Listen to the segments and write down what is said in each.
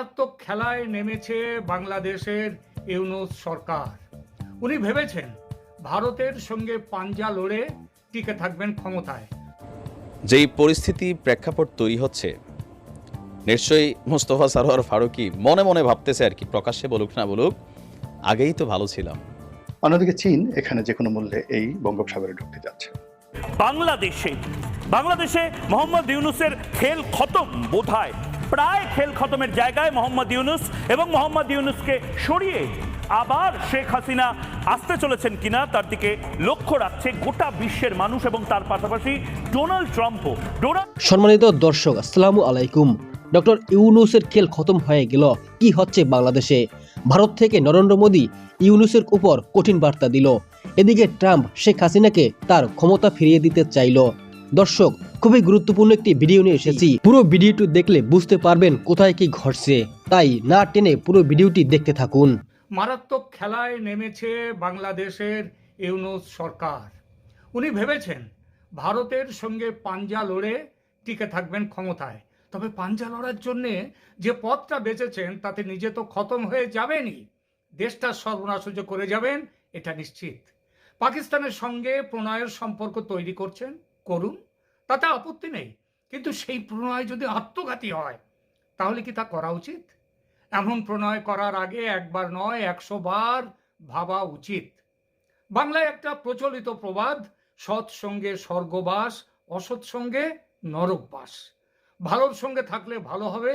মারাত্মক খেলায় নেমেছে বাংলাদেশের ইউনুস সরকার। উনি ভেবেছেন ভারতের সঙ্গে পাঞ্জা লড়ে টিকে থাকবেন ক্ষমতায়। যেই পরিস্থিতি প্রেক্ষাপট তৈরি হচ্ছে নিশ্চয়ই মোস্তফা সারোয়ার ফারুকি মনে মনে ভাবতেছে আর কি প্রকাশ্যে বলুক না বলুক আগেই তো ভালো ছিলাম। অন্যদিকে চীন এখানে যে কোনো মূল্যে এই বঙ্গোপসাগরে ঢুকতে যাচ্ছে। বাংলাদেশে বাংলাদেশে মোহাম্মদ ইউনুসের খেল খতম বোধহয় প্রায় খেল খতমের জায়গায় মোহাম্মদ ইউনুস এবং মোহাম্মদ ইউনুসকে সরিয়ে আবার শেখ হাসিনা আসতে চলেছেন কিনা তার দিকে লক্ষ্য রাখছে গোটা বিশ্বের মানুষ এবং তার পাশাপাশি ডোনাল্ড ট্রাম্পও। ডোনাল্ড সম্মানিত দর্শক, আসসালামু আলাইকুম। ডক্টর ইউনুসের খেল খতম হয়ে গেল। কি হচ্ছে বাংলাদেশে? ভারত থেকে নরেন্দ্র মোদী ইউনুসের উপর কঠিন বার্তা দিল। এদিকে ট্রাম্প শেখ হাসিনাকে তার ক্ষমতা ফিরিয়ে দিতে চাইল। দর্শক, খুবই গুরুত্বপূর্ণ একটি ভিডিও নিয়ে এসেছি। পুরো ভিডিওটি দেখলে বুঝতে পারবেন কোথায় কি ঘটছে। তাই না টেনে পুরো ভিডিওটি দেখতে থাকুন। মারাত্মক খেলায় নেমেছে বাংলাদেশের ইউনুস সরকার। উনি ভেবেছেন, ভারতের সঙ্গে পাঞ্জা লড়ে টিকে থাকবেন ক্ষমতায়। তবে পাঞ্জা লড়ার জন্যে যে পথটা বেঁচেছেন, তাতে নিজে তো খতম হয়ে যাবেনই। দেশটার সর্বনাশ করে যাবেন, এটা নিশ্চিত। পাকিস্তানের সঙ্গে প্রণয়ের সম্পর্ক তৈরি করছেন। করুন, তাতে আপত্তি নেই। কিন্তু সেই প্রণয় যদি আত্মঘাতী হয়, তাহলে কি তা করা উচিত? এমন প্রণয় করার আগে একবার নয়, একশো বার ভাবা উচিত। বাংলায় একটা প্রচলিত প্রবাদ, সৎ সঙ্গে স্বর্গবাস, অসৎ সঙ্গে নরকবাস। ভালোর সঙ্গে থাকলে ভালো হবে,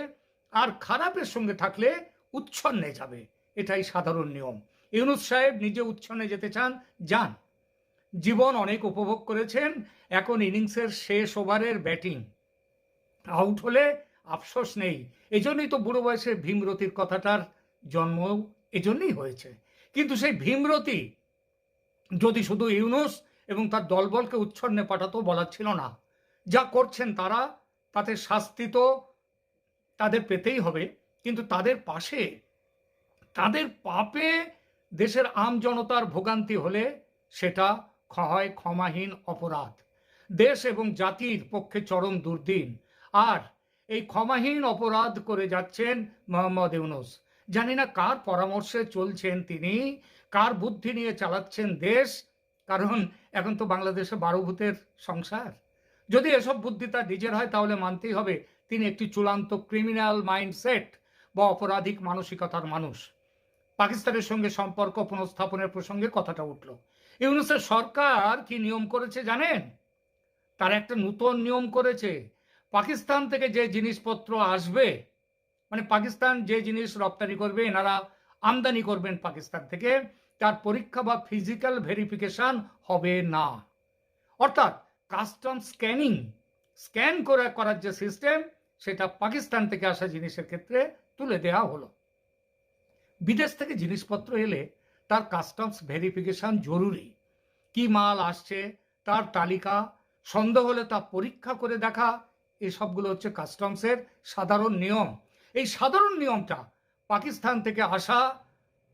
আর খারাপের সঙ্গে থাকলে উচ্ছন্নে যাবে। এটাই সাধারণ নিয়ম। ইউনুস সাহেব নিজে উচ্ছন্নে যেতে চান, যান। জীবন অনেক উপভোগ করেছেন। এখন ইনিংসের শেষ ওভারের ব্যাটিং। আউট হলে আফসোস নেই। এজন্যই তো বুড়ো বয়সে ভীমরতির কথাটার জন্ম এজন্যই হয়েছে। কিন্তু সেই ভীমরতি যদি শুধু ইউনুস এবং তার দলবলকে উচ্ছন্নে পাঠাতো বলার ছিল না। যা করছেন তারা, তাতে শাস্তি তো তাদের পেতেই হবে। কিন্তু তাদের পাশে, তাদের পাপে দেশের আম জনতার ভোগান্তি হলে সেটা হয় ক্ষমাহীন, অপরাধ। দেশ এবং জাতির পক্ষে চরম দুর্দিন। আর এই ক্ষমাহীন অপরাধ করে যাচ্ছেন মোহাম্মদ ইউনুস। জানি না কার পরামর্শে চলছেন তিনি, কার বুদ্ধি নিয়ে চালাচ্ছেন দেশ, কারণ এখন তো বাংলাদেশে বারো ভূতের সংসার। যদি এসব বুদ্ধি তার নিজের হয়, তাহলে মানতেই হবে তিনি একটি চূড়ান্ত ক্রিমিনাল মাইন্ডসেট বা অপরাধিক মানসিকতার মানুষ। পাকিস্তানের সঙ্গে সম্পর্ক পুনঃস্থাপনের প্রসঙ্গে কথাটা উঠল। ইউনুসের সরকার কি নিয়ম করেছে জানেন? তার একটা নূতন নিয়ম করেছে। পাকিস্তান থেকে যে জিনিসপত্র আসবে মানে পাকিস্তান যে জিনিস রপ্তানি করবে, এনারা আমদানি করবেন পাকিস্তান থেকে, তার পরীক্ষা বা ফিজিক্যাল ভেরিফিকেশন হবে না। অর্থাৎ কাস্টম স্ক্যানিং স্ক্যান করে করার যে সিস্টেম সেটা পাকিস্তান থেকে আসা জিনিসের ক্ষেত্রে তুলে দেওয়া হলো। বিদেশ থেকে জিনিসপত্র এলে তার কাস্টমস ভেরিফিকেশন জরুরি। কি মাল আসছে, তার তালিকা, সন্দেহ হলে তা পরীক্ষা করে দেখা, এসবগুলো হচ্ছে কাস্টমসের সাধারণ নিয়ম। এই সাধারণ নিয়মটা পাকিস্তান থেকে আসা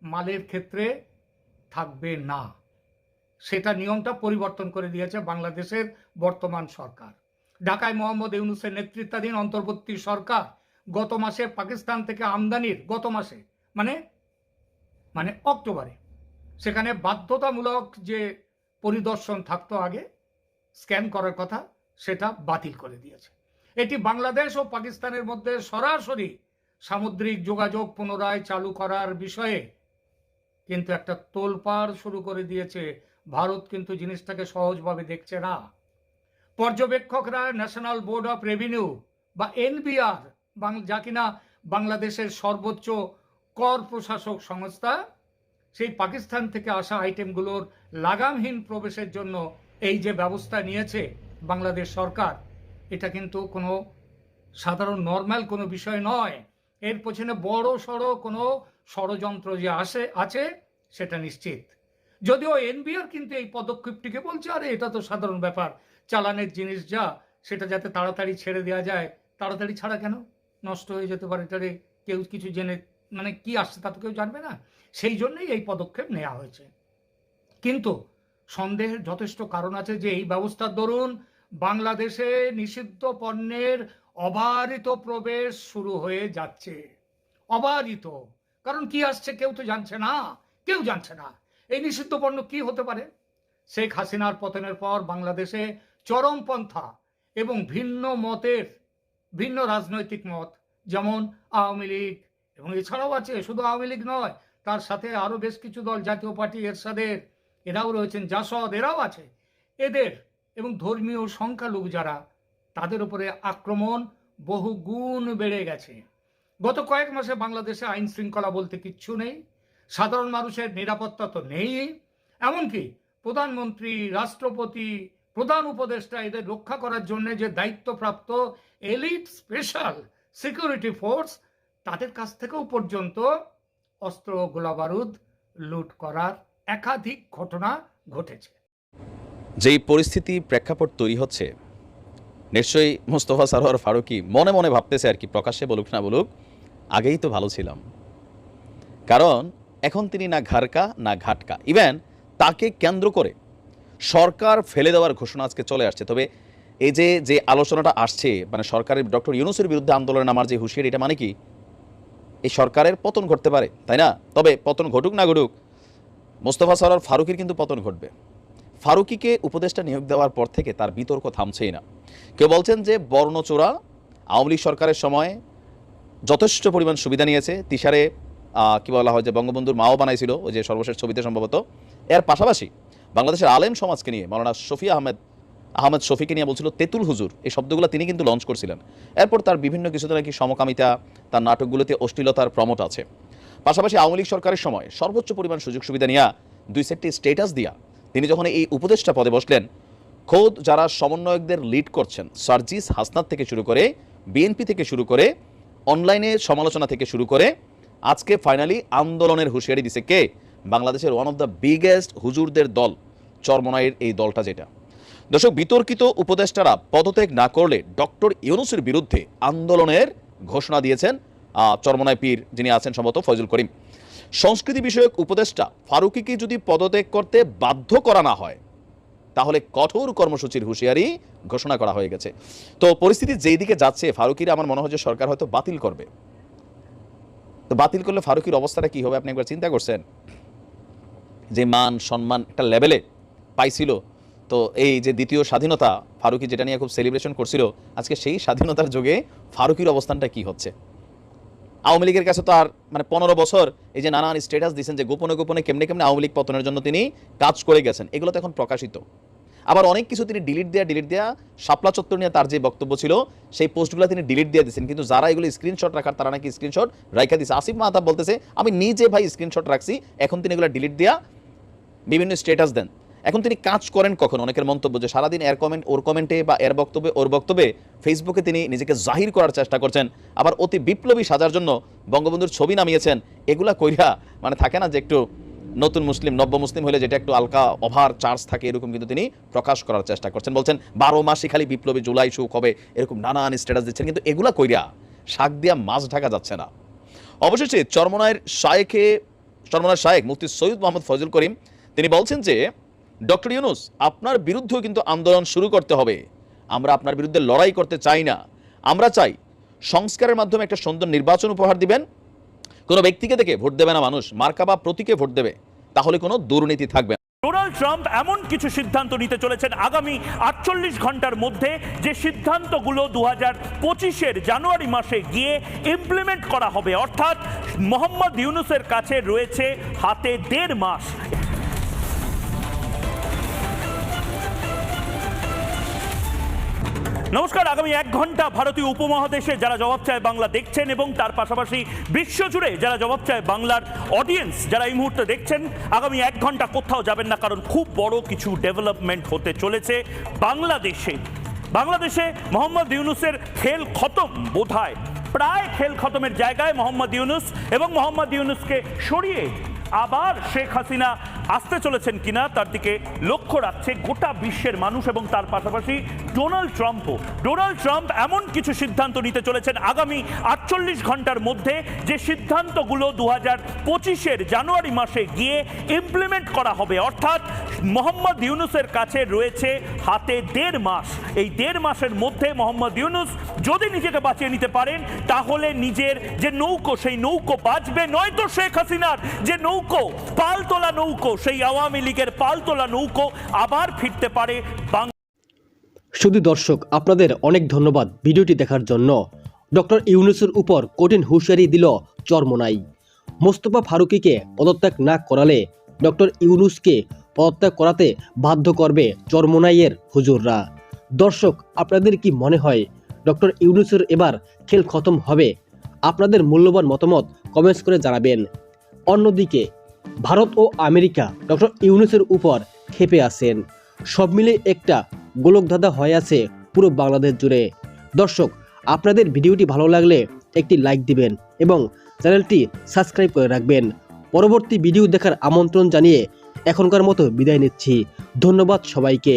মালের ক্ষেত্রে থাকবে না। সেটা নিয়মটা পরিবর্তন করে দিয়েছে বাংলাদেশের বর্তমান সরকার। ঢাকায় মোহাম্মদ ইউনুসের নেতৃত্বাধীন অন্তর্বর্তী সরকার গত মাসে পাকিস্তান থেকে আমদানির, গত মাসে মানে মানে অক্টোবরে সেখানে বাধ্যতামূলক যে পরিদর্শন থাকতো আগে, স্ক্যান করার কথা, সেটা বাতিল করে দিয়েছে। এটি বাংলাদেশ ও পাকিস্তানের মধ্যে সরাসরি সামুদ্রিক যোগাযোগ পুনরায় চালু করার বিষয়ে কিন্তু একটা তোলপাড় শুরু করে দিয়েছে। ভারত কিন্তু জিনিসটাকে সহজভাবে দেখছে না। পর্যবেক্ষকরা ন্যাশনাল বোর্ড অফ রেভিনিউ বা এনবিআর যা কিনা বাংলাদেশের সর্বোচ্চ কর প্রশাসক সংস্থা সেই পাকিস্তান থেকে আসা আইটেমগুলোর লাগামহীন প্রবেশের জন্য এই যে ব্যবস্থা নিয়েছে বাংলাদেশ সরকার, এটা কিন্তু কোনো সাধারণ, নর্মাল কোনো বিষয় নয়। এর পেছনে বড় সড়ো কোনো ষড়যন্ত্র যে আসে, আছে, সেটা নিশ্চিত। যদিও এনবিআর কিন্তু এই পদক্ষেপটিকে বলছে, আরে এটা তো সাধারণ ব্যাপার, চালানের জিনিস যা, সেটা যাতে তাড়াতাড়ি ছেড়ে দেওয়া যায়, তাড়াতাড়ি ছাড়া কেন? নষ্ট হয়ে যেতে পারে এটারে কেউ কিছু জেনে মানে কি আসছে তা তো কেউ জানবে না। সেই জন্যই এই পদক্ষেপ নেওয়া হয়েছে। কিন্তু সন্দেহের যথেষ্ট কারণ আছে যে এই ব্যবস্থার দরুন বাংলাদেশে নিষিদ্ধ পণ্যের অবারিত প্রবেশ শুরু হয়ে যাচ্ছে। অবারিত। কারণ কি আসছে কেউ তো জানছে না। কেউ জানছে না। এই নিষিদ্ধ পণ্য কি হতে পারে? শেখ হাসিনার পতনের পর বাংলাদেশে চরমপন্থা এবং ভিন্ন মতের, ভিন্ন রাজনৈতিক মত, যেমন আওয়ামী লীগ এবং এছাড়াও আছে, শুধু আওয়ামী লীগ নয়, তার সাথে আরও বেশ কিছু দল, জাতীয় পার্টি, এরশাদের, এরাও রয়েছেন, জাসদ, এরাও আছে। এদের এবং ধর্মীয় সংখ্যালঘু যারা, তাদের উপরে আক্রমণ বহু গুণ বেড়ে গেছে। গত কয়েক মাসে বাংলাদেশে আইন শৃঙ্খলা বলতে কিচ্ছু নেই, সাধারণ মানুষের নিরাপত্তা তো নেই, এমনকি প্রধানমন্ত্রী, রাষ্ট্রপতি, প্রধান উপদেষ্টা এদের রক্ষা করার জন্য যে দায়িত্বপ্রাপ্ত এলিট স্পেশাল সিকিউরিটি ফোর্স তাদের কাছ থেকেও পর্যন্ত অস্ত্র গোলাবারুদ লুট করার একাধিক ঘটনা ঘটেছে। যেই পরিস্থিতি প্রেক্ষাপট তৈরি হচ্ছে, নিশ্চয়ই মোস্তফা সারোয়ার ফারুকি মনে মনে ভাবতেছে আর কি, প্রকাশ্যে বলুক না বলুক, আগেই তো ভালো ছিলাম। কারণ এখন তিনি না ঘারকা না ঘাটকা। ইভেন তাকে কেন্দ্র করে সরকার ফেলে দেওয়ার ঘোষণা আজকে চলে আসছে। তবে এই যে যে আলোচনাটা আসছে মানে সরকারের ডক্টর ইউনুসের বিরুদ্ধে আন্দোলনে আমার যে হুঁশিয়ারি, এটা মানে কি? এই সরকারের পতন ঘটতে পারে, তাই না? তবে পতন ঘটুক না ঘটুক, মোস্তফা সরার ফারুকির কিন্তু পতন ঘটবে। ফারুকিকে উপদেষ্টা নিয়োগ দেওয়ার পর থেকে তার বিতর্ক থামছেই না। কেউ বলছেন যে বর্ণচোরা আওয়ামী লীগ সরকারের সময় যথেষ্ট পরিমাণ সুবিধা নিয়েছে। তিসারে কি বলা হয় যে বঙ্গবন্ধুর মাও বানাইছিল, ওই যে সর্বশেষ ছবিতে সম্ভবত। এর পাশাপাশি বাংলাদেশের আলেম সমাজকে নিয়ে মৌলানা শফি আহমেদ আহমেদ শফিকে নিয়ে বলছিল, তেতুল হুজুর। এই শব্দগুলো তিনি কিন্তু লঞ্চ করছিলেন। এরপর তার বিভিন্ন কিছুতে নাকি সমকামিতা, তার নাটকগুলোতে অশ্লীলতার প্রমোট আছে। পাশাপাশি আওয়ামী লীগ সরকারের সময় সর্বোচ্চ পরিমাণ সুযোগ সুবিধা নিয়ে দুই সেটটি স্টেটাস দিয়া তিনি যখন এই উপদেষ্টা পদে বসলেন, খোদ যারা সমন্বয়কদের লিড করছেন, সার্জিস হাসনাত থেকে শুরু করে বিএনপি থেকে শুরু করে অনলাইনে সমালোচনা থেকে শুরু করে, আজকে ফাইনালি আন্দোলনের হুঁশিয়ারি দিছে কে? বাংলাদেশের ওয়ান অফ দ্য বিগেস্ট হুজুরদের দল, চরমনাইয়ের এই দলটা যেটা। দর্শক বিতর্কিত উপদেষ্টারা পদত্যাগ না করলে ডক্টর ইউনুসের বিরুদ্ধে আন্দোলনের ঘোষণা দিয়েছেন আহ, চরমনাই পীর যিনি আছেন সম্ভবত ফজল করিম। সংস্কৃতি বিষয়ক উপদেষ্টা ফারুকিকে যদি পদত্যাগ করতে বাধ্য করা না হয় তাহলে কঠোর কর্মসূচির হুঁশিয়ারি ঘোষণা করা হয়ে গেছে। তো পরিস্থিতি যেই দিকে যাচ্ছে ফারুকির আমার মনে হয় যে সরকার হয়তো বাতিল করবে। তো বাতিল করলে ফারুকির অবস্থাটা কি হবে আপনি একবার চিন্তা করছেন? যে মান সম্মান একটা লেভেলে পাইছিল তো এই যে দ্বিতীয় স্বাধীনতা, ফারুকি যেটা নিয়ে খুব সেলিব্রেশন করছিল, আজকে সেই স্বাধীনতার যুগে ফারুকির অবস্থানটা কি হচ্ছে? আওয়ামী লীগের কাছে তো আর মানে পনেরো বছর এই যে নানান স্ট্যাটাস দিয়েছেন যে গোপনে গোপনে কেমনে কেমনে আওয়ামী লীগ পতনের জন্য তিনি কাজ করে গেছেন, এগুলো তো এখন প্রকাশিত। আবার অনেক কিছু তিনি ডিলিট দেয়া ডিলিট দেয়া, শাপলা চত্বর নিয়ে তার যে বক্তব্য ছিল, সেই পোস্টগুলো তিনি ডিলিট দিয়ে দিয়েছেন কিন্তু যারা এগুলো স্ক্রিনশট রাখার, তারা নাকি স্ক্রিনশট রাইখা দিচ্ছে আসিফ মাহতাব বলতেছে, আমি নিজে ভাই স্ক্রিনশট রাখছি, এখন তিনি এগুলো ডিলিট দেয়া, বিভিন্ন স্ট্যাটাস দেন। এখন তিনি কাজ করেন কখন? অনেকের মন্তব্য যে সারাদিন এর কমেন্ট ওর কমেন্টে বা এর বক্তব্যে, ওর বক্তব্যে ফেসবুকে তিনি নিজেকে জাহির করার চেষ্টা করছেন। আবার অতি বিপ্লবী সাজার জন্য বঙ্গবন্ধুর ছবি নামিয়েছেন। এগুলা কইরা মানে থাকে না যে একটু নতুন মুসলিম, নব্য মুসলিম হলে যেটা একটু আলকা, ওভার চার্জ থাকে, এরকম কিন্তু তিনি প্রকাশ করার চেষ্টা করছেন। বলছেন, বারো মাসই খালি বিপ্লবী জুলাই সুখ হবে এরকম নানান স্ট্যাটাস দিচ্ছেন। কিন্তু এগুলা কইরা শাক দিয়া মাছ ঢাকা যাচ্ছে না। অবশেষে চরমনায়ের শায়েখে চরমনার শায়েখ মুফতি সৈয়দ মোহাম্মদ ফজল করিম, তিনি বলছেন যে ডক্টর ইউনুস, আপনার বিরুদ্ধেও কিন্তু আন্দোলন শুরু করতে হবে। আমরা আপনার বিরুদ্ধে লড়াই করতে চাই না। আমরা চাই সংস্কারের মাধ্যমে একটা সুন্দর নির্বাচন উপহার দিবেন। কোনো ব্যক্তিকে দেখে ভোট দেবে না মানুষ, মার্কা বা প্রতীকে ভোট দেবে। তাহলে কোনো দুর্নীতি থাকবে। ডোনাল্ড ট্রাম্প এমন কিছু সিদ্ধান্ত নিতে চলেছেন আগামী আটচল্লিশ ঘণ্টার মধ্যে, যে সিদ্ধান্তগুলো দু হাজার পঁচিশের জানুয়ারি মাসে গিয়ে ইমপ্লিমেন্ট করা হবে। অর্থাৎ মোহাম্মদ ইউনুসের কাছে রয়েছে হাতে দেড় মাস। নমস্কার, আগামী এক ঘণ্টা ভারতীয় উপমহাদেশে যারা জবাব চায় বাংলা দেখছেন এবং তার পাশাপাশি বিশ্বজুড়ে যারা জবাব চায় বাংলার অডিয়েন্স যারা এই মুহূর্তে দেখছেন, আগামী এক ঘণ্টা কোথাও যাবেন না, কারণ খুব বড় কিছু ডেভেলপমেন্ট হতে চলেছে বাংলাদেশে। বাংলাদেশে মোহাম্মদ ইউনুসের খেল খতম বোধহয়। প্রায় খেল খতমের জায়গায় মোহাম্মদ ইউনুস এবং মোহাম্মদ ইউনুসকে সরিয়ে আবার শেখ হাসিনা আসতে চলেছেন কিনা তার দিকে লক্ষ্য রাখছে গোটা বিশ্বের মানুষ এবং তার পাশাপাশি ডোনাল্ড ট্রাম্পও। ডোনাল্ড ট্রাম্প এমন কিছু সিদ্ধান্ত নিতে চলেছেন আগামী আটচল্লিশ ঘণ্টার মধ্যে যে সিদ্ধান্তগুলো দু হাজার পঁচিশের জানুয়ারি মাসে গিয়ে ইমপ্লিমেন্ট করা হবে। অর্থাৎ মোহাম্মদ ইউনুসের কাছে রয়েছে হাতে দেড় মাস। এই দেড় মাসের মধ্যে মোহাম্মদ ইউনুস যদি নিজেকে বাঁচিয়ে নিতে পারেন, তাহলে নিজের যে নৌকো, সেই নৌকো বাঁচবে। নয়তো শেখ হাসিনার যে নৌকো পালতোলা নৌকো, সেই আওয়ামী লীগের পালতোলা নৌকো আবার ফিরতে পারে শুধু দর্শক, আপনাদের অনেক ধন্যবাদ ভিডিওটি দেখার জন্য। ডক্টর ইউনুসের উপর কঠিন হুঁশিয়ারি দিল চরমোনাই। মোস্তফা ফারুকিকে পদত্যাগ না করালে ডক্টর ইউনুসকে পদত্যাগ করাতে বাধ্য করবে চরমোনাইয়ের হুজুররা। দর্শক, আপনাদের কি মনে হয় ডক্টর ইউনুসের এবার খেল খতম হবে? আপনাদের মূল্যবান মতামত কমেন্টস করে জানাবেন। অন্যদিকে ভারত ও আমেরিকা ডক্টর ইউনুসের উপর ক্ষেপে আছেন। সব মিলে একটা গোলকধাঁধা হয়ে আছে পুরো বাংলাদেশ জুড়ে। দর্শক, আপনাদের ভিডিওটি ভালো লাগলে একটি লাইক দিবেন এবং চ্যানেলটি সাবস্ক্রাইব করে রাখবেন। পরবর্তী ভিডিও দেখার আমন্ত্রণ জানিয়ে এখনকার মতো বিদায় নিচ্ছি। ধন্যবাদ সবাইকে।